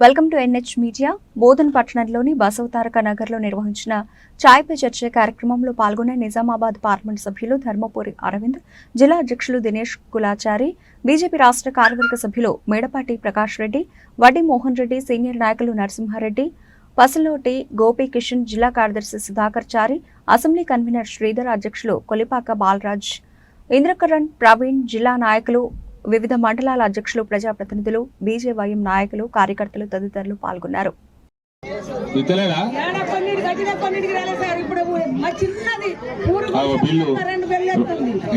Welcome to NH media Bodhan పట్టణంలోని బసవతారక నగర్లో నిర్వహించిన ఛాయ్ పే చర్చ కార్యక్రమంలో పాల్గొన్న నిజామాబాద్ పార్లమెంట్ సభ్యులు ధర్మపురి అరవింద్ జిల్లా అధ్యక్షులు దినేష్ కులాచారి బీజేపీ రాష్ట్ర కార్యవర్గ సభ్యులు మేడపాటి ప్రకాష్ రెడ్డి వడ్డీ మోహన్ రెడ్డి సీనియర్ నాయకులు నరసింహారెడ్డి పసలోటి గోపి కిషన్ జిల్లా కార్యదర్శి సుధాకర్ చారి అసెంబ్లీ కన్వీనర్ శ్రీధర్ అధ్యక్షులు కొలిపాక బాలరాజ్ ఇంద్రకరణ్ ప్రవీణ్ జిల్లా నాయకులు వివిధ మండలాల అధ్యక్షులు ప్రజాప్రతినిధులు బీజేవైఎం నాయకులు కార్యకర్తలు తదితరులు పాల్గొన్నారు.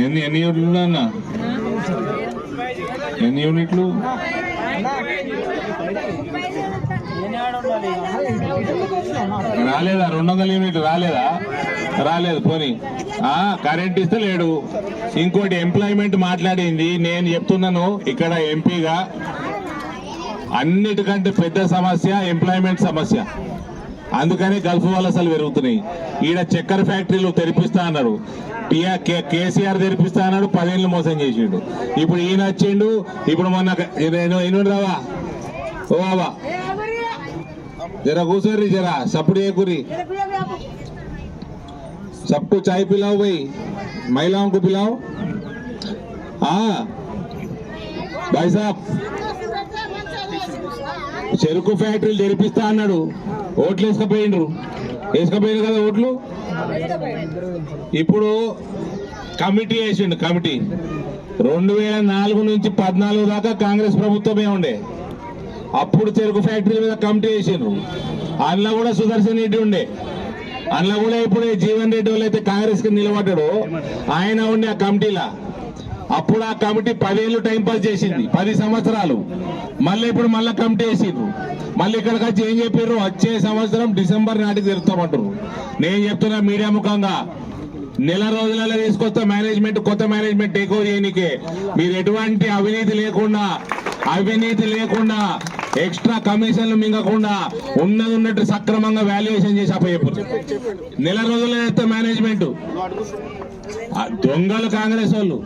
ఎన్ని యూనిట్లు అన్న? ఎన్ని యూనిట్లు? రాలేదా? రెండు వందల యూనిట్లు రాలేదా? రాలేదు పోనీ. కరెంట్ ఇస్తే లేడు. ఇంకోటి ఎంప్లాయ్మెంట్ మాట్లాడింది. నేను చెప్తున్నాను ఇక్కడ ఎంపీగా అన్నిటికంటే పెద్ద సమస్య ఎంప్లాయ్మెంట్ సమస్య. అందుకని గల్ఫ్ వలసలు పెరుగుతున్నాయి. ఈడ చక్కెర ఫ్యాక్టరీలు తెరిపిస్తా అన్నారు. కే- కేసీఆర్ తెరిపిస్తా అన్నాడు పదేళ్ళు మోసం చేసిండు. ఇప్పుడు ఈయన వచ్చిండు ఇప్పుడు మొన్న ఎన్ని రావా ఓ బాబా జర కూసరి జర సప్పుడు ఏకురి सबको चाय पिलाओ भाई महिलाओं को पिलाओ हाँ भाई साहब చెరుకు ఫ్యాక్టరీలు తెరిపిస్తా అన్నాడు ఓట్లు వేసుకపోయిండ్రు వేసుకపోయిండ్రు కదా ఓట్లు ఇప్పుడు కమిటీ వేసిండు కమిటీ రెండు వేల నాలుగు నుంచి పద్నాలుగు దాకా కాంగ్రెస్ ప్రభుత్వమే ఉండే అప్పుడు చెరుకు ఫ్యాక్టరీ మీద కమిటీ వేసిండ్రు అందులో కూడా సుదర్శన్ రెడ్డి ఉండే అందులో కూడా ఇప్పుడు జీవన్ రెడ్డి వాళ్ళు అయితే కాంగ్రెస్కి నిలబడ్డాడు. ఆయన ఉండే ఆ కమిటీలా. అప్పుడు ఆ కమిటీ పదేళ్ళు టైం పాస్ చేసింది పది సంవత్సరాలు. మళ్ళీ ఇప్పుడు మళ్ళీ కమిటీ వేసిండ్రు. మళ్ళీ ఇక్కడికి వచ్చి ఏం చెప్పారు వచ్చే సంవత్సరం డిసెంబర్ నాటికి తిరుగుతామంటారు నేను చెప్తున్నా మీడియా ముఖంగా. నెల రోజులలో తీసుకొస్తా మేనేజ్మెంట్ కొత్త మేనేజ్మెంట్ టేక్ ఓవర్ చేయనికే. మీరు ఎటువంటి అవినీతి లేకుండా అవినీతి లేకుండా ఎక్స్ట్రా కమిషన్లు మింగకుండా ఉన్నది ఉన్నట్టు సక్రమంగా వాల్యుయేషన్ చేసి అప్పయ్యప్పుడు నెల రోజులు చేస్తే మేనేజ్మెంట్ దొంగలు కాంగ్రెస్ వాళ్ళు.